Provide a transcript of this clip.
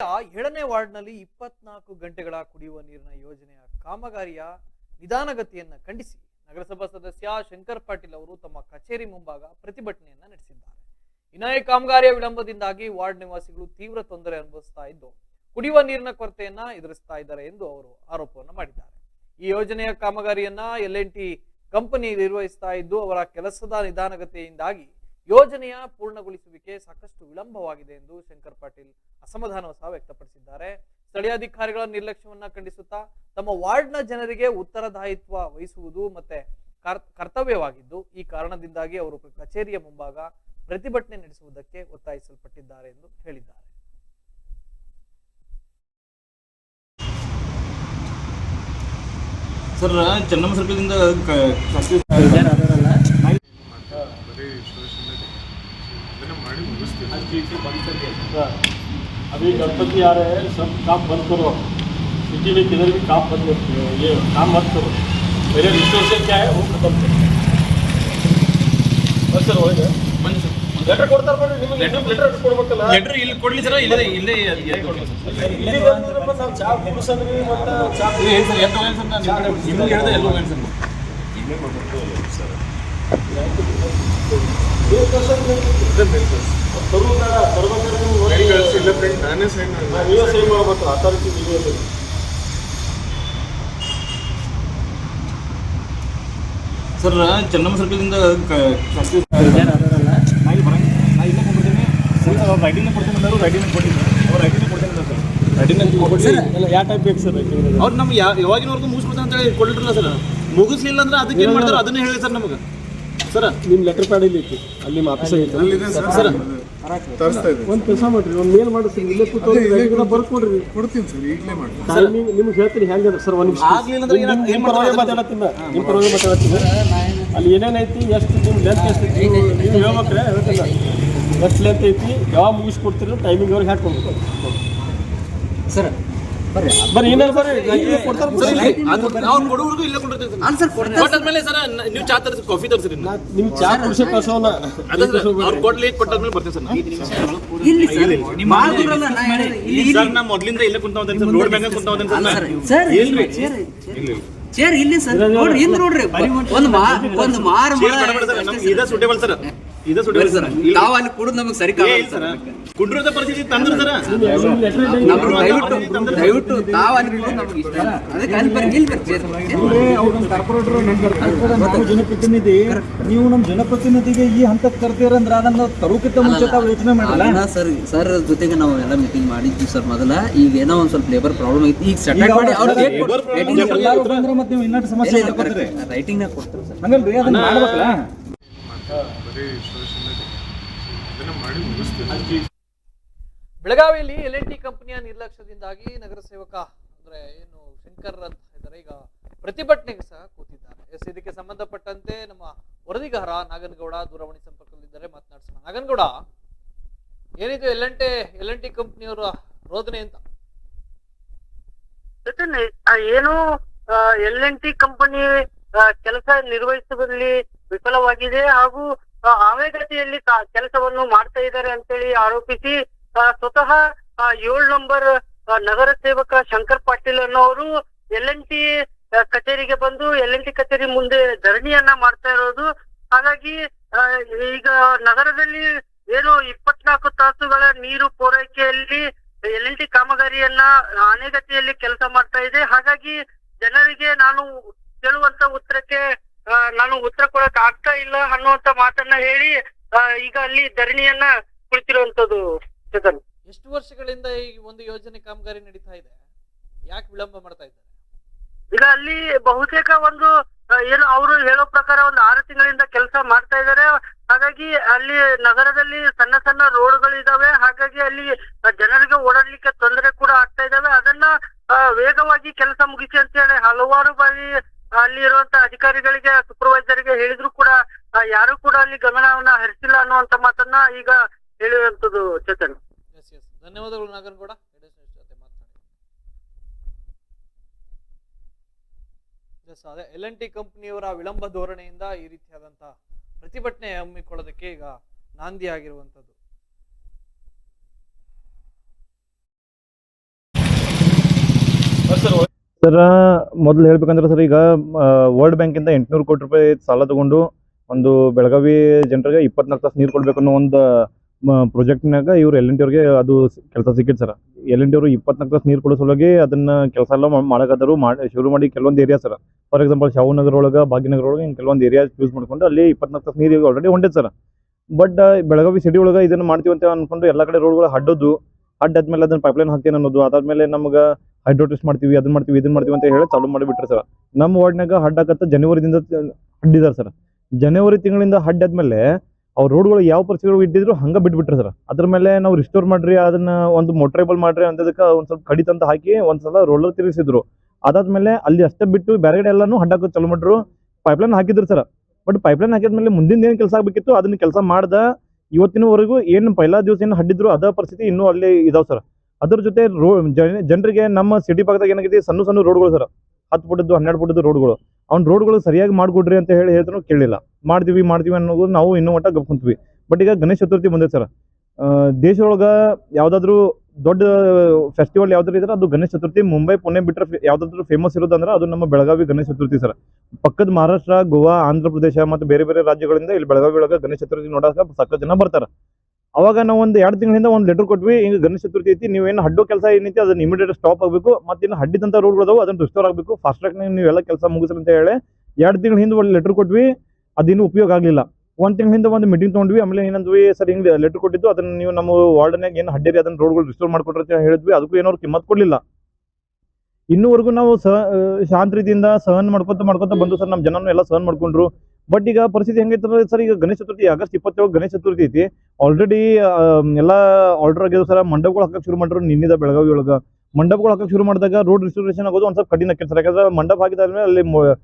ಏಳನೇ ವಾರ್ಡ್ನಲ್ಲಿ ಇಪ್ಪತ್ನಾಲ್ಕು ಗಂಟೆಗಳ ಕುಡಿಯುವ ನೀರಿನ ಯೋಜನೆಯ ಕಾಮಗಾರಿಯ ನಿಧಾನಗತಿಯನ್ನ ಖಂಡಿಸಿ ನಗರಸಭಾ ಸದಸ್ಯ ಶಂಕರ್ ಪಾಟೀಲ್ ಅವರು ತಮ್ಮ ಕಚೇರಿ ಮುಂಭಾಗ ಪ್ರತಿಭಟನೆಯನ್ನ ನಡೆಸಿದ್ದಾರೆ. ಇನ್ನ ಕಾಮಗಾರಿಯ ವಿಳಂಬದಿಂದಾಗಿ ವಾರ್ಡ್ ನಿವಾಸಿಗಳು ತೀವ್ರ ತೊಂದರೆ ಅನುಭವಿಸ್ತಾ ಇದ್ದು, ಕುಡಿಯುವ ನೀರಿನ ಕೊರತೆಯನ್ನ ಎದುರಿಸ್ತಾ ಇದ್ದಾರೆ ಎಂದು ಅವರು ಆರೋಪವನ್ನು ಮಾಡಿದ್ದಾರೆ. ಈ ಯೋಜನೆಯ ಕಾಮಗಾರಿಯನ್ನ ಎಲ್ ಎನ್ ಟಿ ಕಂಪನಿ ನಿರ್ವಹಿಸ್ತಾ ಇದ್ದು, ಅವರ ಕೆಲಸದ ನಿಧಾನಗತಿಯಿಂದಾಗಿ ಯೋಜನೆಯ ಪೂರ್ಣಗೊಳಿಸುವಿಕೆ ಸಾಕಷ್ಟು ವಿಳಂಬವಾಗಿದೆ ಎಂದು ಶಂಕರ್ ಪಾಟೀಲ್ ಅಸಮಾಧಾನ ಸಹ ವ್ಯಕ್ತಪಡಿಸಿದ್ದಾರೆ. ಸ್ಥಳೀಯ ಅಧಿಕಾರಿಗಳ ನಿರ್ಲಕ್ಷ್ಯವನ್ನ ಖಂಡಿಸುತ್ತಾ ತಮ್ಮ ವಾರ್ಡ್ನ ಜನರಿಗೆ ಉತ್ತರದಾಯಿತ್ವ ವಹಿಸುವುದು ಮತ್ತೆ ಕರ್- ಕರ್ತವ್ಯವಾಗಿದ್ದು ಈ ಕಾರಣದಿಂದಾಗಿ ಅವರು ಕಚೇರಿಯ ಮುಂಭಾಗ ಪ್ರತಿಭಟನೆ ನಡೆಸುವುದಕ್ಕೆ ಒತ್ತಾಯಿಸಲ್ಪಟ್ಟಿದ್ದಾರೆ ಎಂದು ಹೇಳಿದ್ದಾರೆ. ಸರ್ ಚೆನ್ನಮ್ಮ ಸರ್ಕಲ್ದಿಂದ ಬರೀ ಶೋಷಣೆ ಇದನ್ನ ಮಾಡಿ ಮುಗಿಸ್ತೀವಿ आज चीज से बंद कर दिया अभी गणपति आ रहे हैं सब काम बंद करो सिटी में किधर भी काम बंद करो ये काम मत करो मेरे रिस्ट्रिक्शन क्या है वो खत्म करो बस सर हो गया ಬನ್ನಿ ಸರ್ ಲೆಟರ್ ಕೊಡ್ತಾರೆ ಬರ್ರಿ ನಿಮಗೆ Letter- ಲೆಟರ್ ಕೊಡ್ಬೇಕಲ್ಲ ಲೆಟರ್ ಇಲ್ಲಿ ಕೊಡ್ಲಿ ಸರ್ ಇಲ್ಲೇ ಇಲ್ಲೇ ಇಲ್ಲಿ ಬಂದ್ರಪ್ಪ ನಾವು ಚಾ ಕುಡಿಸಂದ್ರಿ ಮತ್ತೆ ಚಾ ಹೇಳಿ ಸರ್ ಎಲ್ಲಿ ಹೋಗಿ ಸರ್ ನಾನು ನಿಮ್ಗೆ ಹೇಳಿದೆ ಎಲ್ಲಿ ಹೋಗಿ ಸರ್ ತರು ತರ್ಬೇಕಾದ್ರೆ ನೀವು ಇಲ್ಲ ಫ್ರೆಂಡ್ ನಾನೇ ಸೈನ್ ಹಾ, ನೀವೇ ಸಹಿ ಮಾಡ್ಬೇಕು ಅಥಾರಿಟಿ ನೀವೇ ಸಹಿ. ಸರ್ ಚೆನ್ನಮ್ಮ ಕೊಡ್ತೀನಿ ಅವ್ರು ರೈಟಿಂಗ್ ಕೊಡ್ತೀನಿ ಅಂದರು ರೈಟಿಂಗ್ ಕೊಟ್ಟಿದ್ದೆ ಅವ್ರು ರೈಟಿಂಗ್ ಕೊಡ್ತೀನಿ ಅಂತ ಸರ್ ರೈಟಿಂಗ್ ಎಲ್ಲ ಯಾವ ಟೈಪ್ ಬೇಕು ಸರ್ ಅವ್ರು ನಮ್ಗೆ ಯಾವ ಯಾವಾಗಿನವರೆಗೂ ಮುಗಿಸ್ಬಿಡ್ತಾರೆ ಅಂತ ಹೇಳಿ ಕೊಟ್ಟಿರಲ್ಲ ಸರ್. ಮುಗಿಸ್ಲಿಲ್ಲ ಅಂದ್ರೆ ಅದಕ್ಕೆ ಏನು ಮಾಡ್ತಾರೆ? ಅದನ್ನೇ ಹೇಳಿ ಸರ್ ನಮಗೆ. ಸರ್ ನಿಮ್ಮ ಲೆಟರ್ ಪ್ಯಾಡ್ ಇಲ್ಲಿ ಐತಿ ಅಲ್ಲಿ ನಿಮ್ಮ ಆಫೀಸ್ ಐತಿ ಸರ್. ಸರ್ ತರಿಸ್ತಾ ಇದೆ ಒಂದು ಕೆಲಸ ಮಾಡ್ರಿ ಒಂದು ಮೇಲ್ ಮಾಡಿಸ್ರಿ ಇಲ್ಲೇ ಕೂತ್ಕೊಂಡು ಬರ್ಕೊಡ್ರಿ. ಕೊಡ್ತೀನಿ ಸರ್ ಈಗಲೇ ಮಾಡ್ತೀನಿ. ಟೈಮಿಂಗ್ ನಿಮ್ಗೆ ಹೇಳ್ತೀನಿ ಹೆಂಗಂದ್ರೆ ಸರ್ ಒಂದು ನಿಮಿಷ. ಆಗ್ಲಿಲ್ಲ ಅಂದ್ರೆ ಏನ್- ಏನ್ ಪರವಾಗಿ ಮಾತಾಡತ್ತೀನಿ ನಿಮ್ಮ ಪರವಾಗಿ ಮಾತಾಡತ್ತೀನಿ ಅಲ್ಲಿ ಏನೇನೈತಿ ಎಷ್ಟು ನಿಮ್ಮ ಲೆಂತ್ ಎಷ್ಟು ಐತಿ? ನೀವು ನೀವು ಹೇಳ್ಬೇಕ್ರೆ ಹೇಳ್ತಿಲ್ಲ ಎಷ್ಟು ಲೆಂತ್ ಐತಿ? ಯಾವಾಗ ಮುಗಿಸ್ಕೊಡ್ತೀರಿ ಟೈಮಿಂಗ್ ಅವ್ರಿಗೆ ಹಾಕ್ಕೊಬೇಕು ಸರ್ ಬರ್ರಿ. ಏನಾರು ಬರ್ರಿ ಸರ್. ಇಲ್ಲಿ ಕೊಟ್ಟಾದ್ಮೇಲೆ ನೀವು ಚಾ ತರಿಸಿ ಕಾಫಿ ನಿಮ್ ಚಾ ಕುಡಿಸೋ ಅವ್ರು ಕೊಡ್ಲಿ ಕೊಟ್ಟಾದ್ಮೇಲೆ ಬರ್ತೀವಿ ಸರ್ ಇಲ್ಲಿ ಸರ್ ನಾ. ಇಲ್ಲಿ ಮೊದ್ಲಿಂದ ಸರ್. Road sir. ಇಲ್ರಿ. ಚೇರ್ ಚೇರ್ ಇಲ್ಲಿ ಸರ್ ನೋಡ್ರಿ ಹಿಂದ್ ನೋಡ್ರಿ. ಒಂದು ಮಾ ಒಂದು ಮಾರ ಸುಟೇಬಲ್ ಸರ್. ಇದೇ ಸುಟೇಬಲ್ ಸರ್ ತಾವು ಅಲ್ಲಿ ಕುಡಿದು ನಮಗೆ ಸರಿ ಏ ಸರ್. ಕುಂಡ್ರದ ಪರಿಸ್ಥಿತಿ ತಂದ್ರ ಸರ್. ನಮ್ಗೆ ದಯವಿಟ್ಟು ದಯವಿಟ್ಟು ತಾವು ಅಲ್ಲಿ ಕುಡಿದು ನಮಗೆ ಇಷ್ಟ ಇಲ್ಲ. ಅದಕ್ಕೆ ಅಲ್ಲಿ ಬರ್ರಿ ಇಲ್ಲಿ ಬರ್ರಿ. ಚೇರ್ ನಾವು ಜನಪ್ರತಿನಿಧಿ ನೀವು ನಮ್ಮ ಜನಪ್ರತಿನಿಧಿಗೆ ಈ ಹಂತಕ್ಕೆ ತರ್ತೀರಂದ್ರೆ ಅದನ್ನ ತರೋಕ್ಕಿಂತ ಮುಂಚೆ ತಾವು ಯೋಚನೆ ಮಾಡಲ್ಲ? ಸರ್ ಸರ್ ಜೊತೆಗೆ ನಾವು ಎಲ್ಲ ಮೀಟಿಂಗ್ ಮಾಡಿದ್ವಿ ಸರ್ ಮೊದಲ. ಈಗ ಏನೋ ಒಂದ್ ಸ್ವಲ್ಪ ಲೇಬರ್ ಪ್ರಾಬ್ಲಮ್ ಐತಿ ಈಗ ಸೆಟಲ್ ಮಾಡಿ ಅವ್ರು ಎಲ್ಲರೂ ಬಂದ್ರೆ ಮತ್ತೆ ನೀವು ಇನ್ನಷ್ಟು ಸಮಸ್ಯೆ ರೈಟಿಂಗ್ ನಾಗ ಕೊಡ್ತಾರೆ ಸರ್. ಹಂಗಲ್ರಿ ಅದನ್ನ ಮಾಡ್ಬೇಕಲ್ಲ ಬರೀ ಶೋಷಣೆ ಇದನ್ನ ಮಾಡಿ ಮುಗಿಸ್ತೀವಿ ಬೆಳಗಾವಿಯಲ್ಲಿ ಎಲ್ ಎನ್ ಟಿ ಕಂಪನಿಯ ನಿರ್ಲಕ್ಷ್ಯದಿಂದಾಗಿ ನಗರ ಸೇವಕ ಅಂದ್ರೆ ಏನು ಶಂಕರ್ ಅಂತ ಇದ್ದಾರೆ. ಈಗ ಪ್ರತಿಭಟನೆಗೆ ಸಹ ಕೂತಿದ್ದಾರೆ. ಎಸ್, ಇದಕ್ಕೆ ಸಂಬಂಧಪಟ್ಟಂತೆ ನಮ್ಮ ವರದಿಗಾರ ನಾಗನಗೌಡ ದೂರವಾಣಿ ಸಂಪರ್ಕದಲ್ಲಿದ್ದಾರೆ. ಮಾತನಾಡಿಸೋಣ. ನಾಗನಗೌಡ, ಏನಿದು L N T L N T ಕಂಪನಿಯವರ ರೋದನೆ ಅಂತ? ಏನು ಎಲ್ ಎನ್ ಟಿ ಕಂಪನಿ ಕೆಲಸ ನಿರ್ವಹಿಸುವಲ್ಲಿ ವಿಫಲವಾಗಿದೆ ಹಾಗೂ ಆಮೆಗತಿಯಲ್ಲಿ ಕೆಲಸವನ್ನು ಮಾಡ್ತಾ ಇದ್ದಾರೆ ಅಂತೇಳಿ ಆರೋಪಿಸಿ ಸ್ವತಃ ಏಳ್ ನಂಬರ್ ನಗರ ಸೇವಕ ಶಂಕರ್ ಪಾಟೀಲ್ ಅನ್ನೋರು ಎಲ್ ಎನ್ ಟಿ ಕಚೇರಿಗೆ ಬಂದು ಎಲ್ ಎನ್ ಟಿ ಕಚೇರಿ ಮುಂದೆ ಧರಣಿಯನ್ನ ಮಾಡ್ತಾ ಇರೋದು. ಹಾಗಾಗಿ ಈಗ ನಗರದಲ್ಲಿ ಏನು ಇಪ್ಪತ್ನಾಲ್ಕು ತಾಸುಗಳ ನೀರು ಪೂರೈಕೆಯಲ್ಲಿ ಎಲ್ ಎನ್ ಟಿ ಕಾಮಗಾರಿಯನ್ನ ಆನೆಗತಿಯಲ್ಲಿ ಕೆಲಸ ಮಾಡ್ತಾ ಇದೆ. ಹಾಗಾಗಿ ಜನರಿಗೆ ನಾನು ಕೇಳುವಂತ ಉತ್ತರಕ್ಕೆ ನಾನು ಉತ್ತರ ಕೊಡಕ್ ಆಗ್ತಾ ಇಲ್ಲ ಅನ್ನುವಂತ ಮಾತನ್ನ ಹೇಳಿ ಈಗ ಅಲ್ಲಿ ಧರಣಿಯನ್ನ ಕುಳಿತಿರುವಂತದ್ದು ಚೇತನ್ ಎಷ್ಟು ವರ್ಷಗಳಿಂದ ಈ ಒಂದು ಯೋಜನೆ ಕಾಮಗಾರಿ ನಡೀತಾ ಇದೆ? ಯಾಕೆ ವಿಳಂಬ ಮಾಡ್ತಾ ಇದ್ದಾರೆ? ಈಗ ಅಲ್ಲಿ ಬಹುತೇಕ ಒಂದು ಏನು ಅವರು ಹೇಳೋ ಪ್ರಕಾರ ಒಂದು ಆರು ತಿಂಗಳಿಂದ ಕೆಲಸ ಮಾಡ್ತಾ ಇದ್ದಾರೆ ಹಾಗಾಗಿ ಅಲ್ಲಿ ನಗರದಲ್ಲಿ ಸಣ್ಣ ಸಣ್ಣ ರೋಡ್ಗಳಿದಾವೆ. ಹಾಗಾಗಿ ಅಲ್ಲಿ ಜನರಿಗೆ ಓಡಾಡ್ಲಿಕ್ಕೆ ತೊಂದರೆ ಕೂಡ ಆಗ್ತಾ ಇದಾವೆ. ಅದನ್ನ ವೇಗವಾಗಿ ಕೆಲಸ ಮುಗಿಸಿ ಅಂತ ಹೇಳಿ ಹಲವಾರು ಬಾರಿ ಅಲ್ಲಿ ಇರುವಂತ ಅಧಿಕಾರಿಗಳಿಗೆ ಸೂಪರ್ವೈಸರ್ಗೆ ಹೇಳಿದ್ರು ಕೂಡ ಯಾರು ಕೂಡ ಅಲ್ಲಿ ಗಮನವನ್ನ ಹರಿಸಿಲ್ಲ ಅನ್ನುವಂತ ಮಾತನ್ನ ಈಗ ಹೇಳಿರುವಂತದ್ದು ಚೇತನ್. ಎಸ್ ಎಸ್ ಧನ್ಯವಾದಗಳು ನಾಗನಗೌಡ. ಅದೇ ಎಲ್ ಎನ್ ಟಿ ಕಂಪನಿಯವರ ವಿಳಂಬ ಧೋರಣೆಯಿಂದ ಈ ರೀತಿಯಾದಂತಹ ಪ್ರತಿಭಟನೆ ಹಮ್ಮಿಕೊಳ್ಳೋದಕ್ಕೆ ಈಗ ನಾಂದಿ ಆಗಿರುವಂತದ್ದು ಸರ್ ಮೊದಲು ಹೇಳ್ಬೇಕಂದ್ರೆ ಸರ್, ಈಗ ವರ್ಲ್ಡ್ ಬ್ಯಾಂಕಿಂದ ಎಂಟುನೂರು ಕೋಟಿ ರೂಪಾಯಿ ಸಾಲ ತಗೊಂಡು ಒಂದು ಬೆಳಗಾವಿ ಜನರಿಗೆ ಇಪ್ಪತ್ನಾಲ್ಕು ತಾಸು ನೀರು ಕೊಡ್ಬೇಕು ಅನ್ನೋ ಒಂದು ಪ್ರಾಜೆಕ್ಟ್ನಾಗ ಇವ್ರು ಎಲ್ ಎನ್ ಅದು ಕೆಲಸ ಸಿಕ್ಕಿತ್ತು ಸರ್. ಎಲ್ ಎನ್ ಅವರು ಇಪ್ಪತ್ನಾಲ್ಕು ತಾಸು ನೀರು ಕೊಡೋ ಸಲುವಾಗಿ ಅದನ್ನ ಕೆಲಸ ಎಲ್ಲ ಮಾಡೋಕ್ಕಾದರು ಮಾಡಿ, ಶುರು ಮಾಡಿ ಕೆಲವೊಂದು area sir. For example Shahunagar ಒಳಗೆ, ಭಾಗ್ಯನಗರ ಒಳಗೆ ಹಿಂಗೆ ಕೆಲವೊಂದು ಏರಿಯಾ ಯೂಸ್ ಮಾಡ್ಕೊಂಡು ಅಲ್ಲಿ ಇಪ್ಪತ್ನಾಲ್ಕು ತಾಸು ನೀರು ಆಲ್ರೆಡಿ ಹೊಂಟೈತೆ ಸರ್. ಬಟ್ ಬೆಳಗಾವಿ ಸಿಟಿ ಒಳಗೆ ಇದನ್ನ ಮಾಡ್ತೀವಿ ಅಂತ ಅನ್ಕೊಂಡು ಎಲ್ಲ ಕಡೆ ರೋಡ್ಗಳು ಹಡ್ಡೋದು ಅಡ್ಡಾದ್ಮೇಲೆ ಅದನ್ನ ಪೈಪ್ಲೈನ್ ಹಾಕ್ತೀನಿ ಅನ್ನೋದು, ಅದಾದ್ಮೇಲೆ ನಮ್ಗೆ ಹೈಡ್ರೋ ಟೆಸ್ಟ್ ಮಾಡ್ತೀವಿ ಅದನ್ನ ಮಾಡ್ತೀವಿ ಇದನ್ನ ಮಾಡ್ತೀವಿ ಅಂತ ಹೇಳಿ ಚಾಲೂ ಮಾಡಿಬಿಟ್ರೆ ಸರ್. ನಮ್ಮ ವಾರ್ಡ್ನಾಗ ಹಡ್ ಹಾಕತ್ತ ಜನವರಿದಿಂದ ಅಡ್ಡಿದ್ದಾರೆ ಸರ್. ಜನವರಿ ತಿಂಗಳಿಂದ ಹಡ್ ಆದ್ಮೇಲೆ ಅವ್ರ ರೋಡ್ಗಳು ಯಾವ ಪರಿಸ್ಥಿತಿಗಳು ಇಟ್ಟಿದ್ರು ಹಂಗೆ ಬಿಟ್ಬಿಟ್ರೆ ಸರ್. ಅದ್ರ ಮೇಲೆ ನಾವು ರಿಸ್ಟೋರ್ ಮಾಡ್ರಿ, ಅದನ್ನ ಒಂದು ಮೋಟ್ರೇಬಲ್ ಮಾಡ್ರಿ ಅಂತದಕ್ಕೆ ಒಂದು ಸ್ವಲ್ಪ ಕಡಿತ ಅಂತ ಹಾಕಿ ಒಂದ್ಸಲ ರೋಲರ್ ತಿರುಗಿಸಿದ್ರು. ಅದಾದ್ಮೇಲೆ ಅಲ್ಲಿ ಅಷ್ಟೇ ಬಿಟ್ಟು ಬೇರೆ ಕಡೆ ಎಲ್ಲಾನು ಹಡ್ ಹಾಕೋದು ಚಾಲೂ ಮಾಡ್ರು. ಪೈಪ್ಲೈನ್ ಹಾಕಿದ್ರು ಸರ್. ಬಟ್ ಪೈಪ್ಲೈನ್ ಹಾಕಿದ್ಮೇಲೆ ಮುಂದಿನ ಏನು ಕೆಲಸ ಆಗಬೇಕಿತ್ತು, ಅದನ್ನ ಕೆಲಸ ಮಾಡ್ದ ಇವತ್ತಿನವರೆಗೂ ಏನು ಪೈಲಾ ದಿವಸ ಏನು ಹಡ್ಡಿದ್ರು ಅದ ಪರಿಸ್ಥಿತಿ ಇನ್ನೂ ಅಲ್ಲಿ ಇದಾವೆ ಸರ್. ಅದ್ರ ಜೊತೆ ರೋ ಜನರಿಗೆ ನಮ್ಮ ಸಿಟಿ ಭಾಗದಾಗ ಏನಾಗಿದೆ? ಸಣ್ಣ ಸಣ್ಣ ರೋಡ್ಗಳು ಸರ್. ಹತ್ತು ಫುಟದ್ದು ಹನ್ನೆರಡು ಫುಟದ್ದು ರೋಡ್ಗಳು ಅವ್ನ ರೋಡ್ಗಳು ಸರಿಯಾಗಿ ಮಾಡಿಕೊಡ್ರಿ ಅಂತ ಹೇಳಿ ಹೇಳಿದ್ರು ಕೇಳಿಲ್ಲ. ಮಾಡ್ತೀವಿ ಮಾಡ್ತೀವಿ ಅನ್ನೋದು ನಾವು ಇನ್ನೂ ಮಟ್ಟ ಗಪ್ಕೊಂತೀವಿ ಬಟ್ ಈಗ ಗಣೇಶ ಚತುರ್ಥಿ ಬಂದೈತೆ ಸರ್. ದೇಶದೊಳಗೆ ಯಾವುದಾದ್ರೂ ದೊಡ್ಡ ಫೆಸ್ಟಿವಲ್ ಯಾವ್ದಾರು ಇದ್ರೆ ಅದು ಗಣೇಶ ಚತುರ್ಥಿ. ಮುಂಬೈ, ಪುಣೆ ಬಿಟ್ಟರೆ ಯಾವ್ದಾದ್ರು ಫೇಮಸ್ ಇರೋದಂದ್ರೆ ಅದು ನಮ್ಮ ಬೆಳಗಾವಿ ಗಣೇಶ ಚತುರ್ಥಿ ಸರ್. ಪಕ್ಕದ ಮಹಾರಾಷ್ಟ್ರ, ಗೋವಾ, ಆಂಧ್ರ ಪ್ರದೇಶ ಮತ್ತು ಬೇರೆ ಬೇರೆ ರಾಜ್ಯಗಳಿಂದ ಇಲ್ಲಿ ಬೆಳಗಾವಿ ಒಳಗೆ ಗಣೇಶ ಚತುರ್ಥಿ ನೋಡಕ್ಕೆ ಸಾಕಷ್ಟು ಜನ ಬರ್ತಾರೆ. ಅವಾಗ ನಾವು ಒಂದು ಎರಡು ತಿಂಗಳಿಂದ ಒಂದು ಲೆಟರ್ ಕೊಟ್ವಿ ಈಗ ಗಣೇಶ ಚತುರ್ಥಿ ಐತಿ ನೀವೇನು ಹಡ್ಡು ಕೆಲಸ ಏನೈತಿ, ಅದನ್ನ ಇಮಿಡಿಯೇಟ್ ಸ್ಟಾಪ್ ಆಗಬೇಕು, ಮತ್ತೆ ಇನ್ನು ಹಡ್ಡಿದಂಥ ರೋಡ್ಗಳು ಅದಾವು ಅದನ್ನ ರಿಸ್ಟೋರ್ ಆಗಬೇಕು. ಫಾಸ್ಟ್ ಟ್ರ್ಯಾಕ್ ನೀವೆಲ್ಲ ಕೆಲಸ ಮುಗಿಸ್ರಿ ಅಂತ ಹೇಳಿ ಎರಡು ತಿಂಗಳ ಹಿಂದೆ ಒಂದು ಲೆಟರ್ ಕೊಟ್ವಿ, ಅದಿನ್ನೂ ಉಪಯೋಗ ಆಗಲಿಲ್ಲ. ಒಂದು ತಿಂಗಳ ಹಿಂದೆ ಒಂದು ಮೀಟಿಂಗ್ ತೊಗೊಂಡ್ವಿ, ಆಮೇಲೆ ಏನಂದ್ವಿ ಸರ್ ಹಿಂಗೆ ಲೆಟರ್ ಕೊಟ್ಟಿದ್ದು, ಅದನ್ನ ನೀವು ನಮ್ಮ ವಾರ್ಡ್ನಾಗ ಏನು ಹಡ್ಡಿರಿ, ಅದನ್ನ ರೋಡ್ಗಳು ರಿಸ್ಟೋರ್ ಮಾಡ್ಕೊಟ್ರಿ ಅಂತ ಹೇಳಿದ್ವಿ, ಅದಕ್ಕೂ ಏನೋ ಕಿಮ್ಮತ್ ಕೊಡಲಿಲ್ಲ. ಇನ್ನೂವರೆಗೂ ನಾವು ಸಹ ಶಾಂತ ರೀತಿಯಿಂದ ಸಹನ್ ಮಾಡ್ಕೊತ ಮಾಡ್ಕೊತ ಬಂದು ಸರ್ ನಮ್ಮ ಜನನು ಎಲ್ಲ ಸಹನ್ ಮಾಡ್ಕೊಂಡ್ರು. ಬಟ್ ಈಗ ಪರಿಸ್ಥಿತಿ ಹೆಂಗೈತೆ ಸರ್ ಈಗ ಗಣೇಶ ಚತುರ್ಥಿ ಆಗಸ್ಟ್ ಇಪ್ಪತ್ತೇಳು ಗಣೇಶ ಚತುರ್ಥಿ ಐತಿ. ಆಲ್ರೆಡಿ ಎಲ್ಲ ಆರ್ಡರ್ ಆಗಿದ್ರು ಸರ್ ಮಂಡಪಗಳು ಹಾಕಕ್ಕೆ ಶುರು ಮಾಡ್ರು ನಿನ್ನಿದ ಬೆಳಗಾವಿ ಒಳಗ. ಮಂಡಪಗಳು ಹಾಕಕ್ಕೆ ಶುರು ಮಾಡಿದಾಗ ರೋಡ್ ರಿಸರ್ವೇಷನ್ ಆಗೋದು ಒಂದ್ ಸ್ವಲ್ಪ ಕಠಿಣ ಕೆಲಸ ಸರ್. ಯಾಕಂದ್ರೆ ಮಂಡಪ ಹಾಕಿದಾದ್ಮೇಲೆ ಅಲ್ಲಿ ಮಾಡಿ